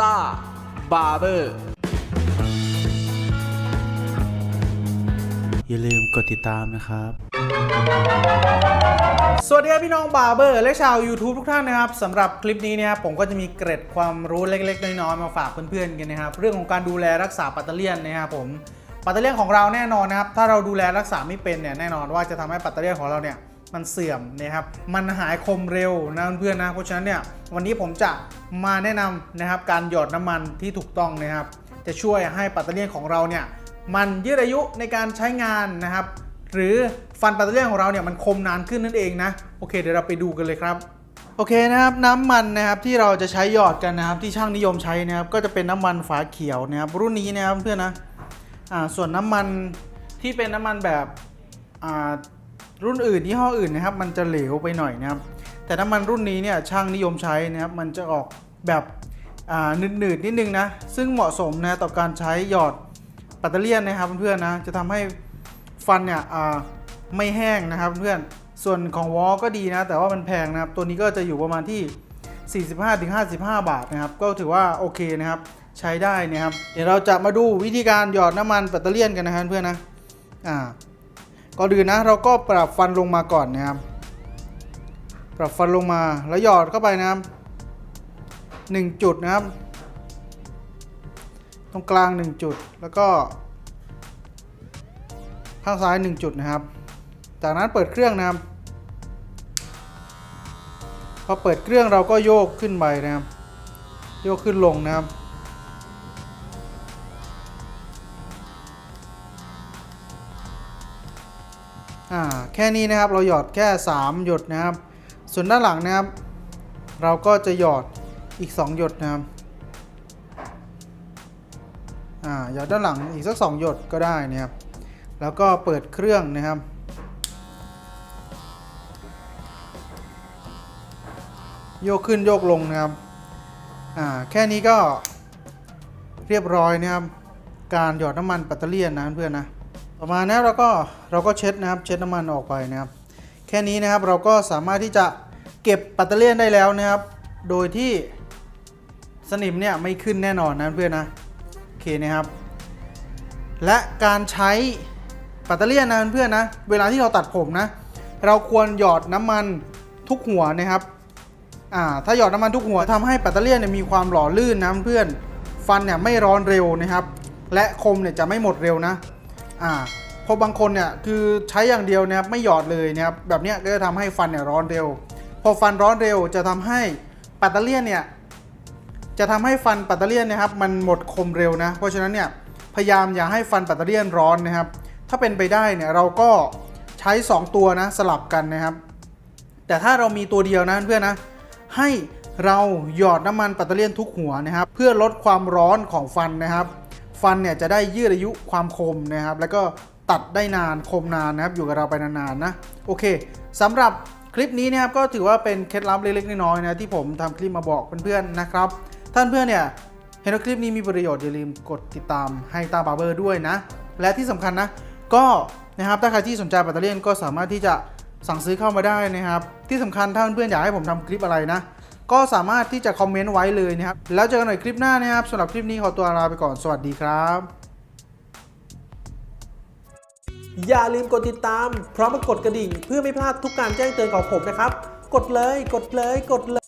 ต้าบาร์เบอร์ อย่าลืมกดติดตามนะครับ สวัสดีครับพี่น้องบาร์เบอร์และชาว YouTube ทุกท่านนะครับสำหรับคลิปนี้เนี่ยผมก็จะมีเกร็ดความรู้เล็ก ๆ น้อยๆมาฝากเพื่อนๆกันนะครับ เรื่องของการดูแลรักษาปัตเตอร์เลียนนะครับผมปัตเตอร์เลียนของเราแน่นอนนะครับ ถ้าเราดูแลรักษาไม่เป็นเนี่ยแน่นอนว่าจะทำให้ปัตเตอร์เลียนของเราเนี่ย มันเสื่อมนะครับ มันหายคมเร็วนะเพื่อนนะ เพราะฉะนั้นเนี่ยวันนี้ผมจะมาแนะนำนะครับการหยอดน้ำมันที่ถูกต้องนะครับ จะช่วยให้ปัตเตอร์เลียนของเราเนี่ยมันยืดอายุในการใช้งานนะครับ หรือฟันปัตเตอร์เลียนของเราเนี่ยมันคมนานขึ้นนั่นเองนะโอเคเดี๋ยวเราไปดูกันเลยครับโอเคนะครับน้ำมันนะครับที่เราจะใช้หยอดกันนะครับที่ช่างนิยมใช้นะครับก็จะเป็นน้ำมันฝาเขียวนะครับรุ่นนี้นะครับเพื่อนนะอ่าส่วนน้ำมันที่เป็นน้ำมันแบบอ่า รุ่นอื่นยี่ห้ออื่นนะครับมันจะเหลวไปหน่อยนะครับ แต่น้ำมันรุ่นนี้เนี่ยช่างนิยมใช้นะครับมันจะออกแบบอ่าหนืดๆนิดนึงนะซึ่งเหมาะสมนะต่อการใช้หยอดปัตเตอร์เลียนนะครับเพื่อนๆนะจะทำให้ฟันเนี่ยอ่าไม่แห้งนะครับเพื่อนส่วนของวอลก็ดีนะ แต่ว่ามันแพงนะครับ ตัวนี้ก็จะอยู่ประมาณที่ 45-55 บาทนะครับ ก็ถือว่าโอเคนะครับ ใช้ได้นะครับ เดี๋ยวเราจะมาดูวิธีการหยอดน้ำมันแบตเตอรี่ยนกันนะครับเพื่อนนะ อ่า ก่อนอื่นนะเราก็ปรับฟันลงมาก่อนนะครับ ปรับฟันลงมาแล้วหยอดเข้าไปนะครับหนึ่งจุดนะครับ ตรงกลาง 1 จุดแล้วก็ ข้างซ้าย 1 จุดนะครับ จากนั้นเปิดเครื่องนะครับพอเปิดเครื่องเราก็โยกขึ้นไปนะครับ โยกขึ้นลงนะครับ อ่าแค่นี้นะครับเราหยอดแค่ 3 หยดนะครับ ส่วนด้านหลังนะครับ เราก็จะหยอดอีก 2 หยดนะครับอ่าหยอดด้านหลังอีกสัก 2 หยดก็ได้นะครับ แล้วก็เปิดเครื่องนะครับโยกขึ้นโยกลงนะครับ อ่า แค่นี้ก็เรียบร้อยนะครับ การหยอดน้ำมันแบตเตอรี่นะเพื่อนนะ ต่อมานะเราก็เราก็เช็ดนะครับเช็ดน้ำมันออกไปนะครับ แค่นี้นะครับเราก็สามารถที่จะเก็บแบตเตอรี่ได้แล้วนะครับ โดยที่สนิมเนี่ยไม่ขึ้นแน่นอนนะเพื่อนนะโอเคนะครับ และการใช้แบตเตอรี่นะเพื่อนนะเวลาที่เราตัดผมนะ เราควรหยอดน้ำมันทุกหัวนะครับอ่าถ้าหยอดน้ำมันทุกหัวทำให้แบตเตอรี่เนี่ยมีความหล่อลื่นนะเพื่อนฟันเนี่ยไม่ร้อนเร็วนะครับ และคมเนี่ยจะไม่หมดเร็วนะ อ่าพราะบางคนเนี่ยคือใช้อย่างเดียวนะครับไม่หยอดเลยนะครับแบบนี้ก็จะทำให้ฟันเนี่ยร้อนเร็ว พอฟันร้อนเร็วจะทำให้แบตเตอรี่เนี่ยจะทำให้ฟันปัตเตอร์เลียนนะครับมันหมดคมเร็วนะ เพราะฉะนั้นเนี่ยพยายามอย่าให้ฟันปัตเตอร์เลียนร้อนนะครับ ถ้าเป็นไปได้เนี่ยเราก็ใช้ 2 ตัวนะสลับกันนะครับ แต่ถ้าเรามีตัวเดียวนะเพื่อนนะให้เราหยอดน้ำมันปัตเตอร์เลียนทุกหัวนะครับ เพื่อลดความร้อนของฟันนะครับ ฟันเนี่ยจะได้ยืดอายุความคมนะครับ แล้วก็ตัดได้นานคมนานนะครับ อยู่กับเราไปนานๆนะ โอเคสำหรับคลิปนี้นะครับก็ถือว่าเป็นเคล็ดลับเล็กๆน้อยๆนะที่ผมทำคลิปมาบอกเพื่อนๆนะครับ ท่านเพื่อนเนี่ยเห็นว่าคลิปนี้มีประโยชน์อย่าลืมกดติดตามให้ตาบาร์เบอร์ด้วยนะ และที่สำคัญนะ ก็นะครับถ้าใครที่สนใจแบตเตอรี่ยนก็สามารถที่จะสั่งซื้อเข้ามาได้นะครับ ที่สำคัญถ้าเพื่อนๆอยากให้ผมทำคลิปอะไรนะ ก็สามารถที่จะคอมเมนต์ไว้เลยนะครับ แล้วเจอกันใหม่คลิปหน้านะครับสำหรับคลิปนี้ขอตัวลาไปก่อนสวัสดีครับ อย่าลืมกดติดตาม พร้อมกดกระดิ่ง เพื่อไม่พลาดทุกการแจ้งเตือนของผมนะครับ กดเลย กดเลย กดเลย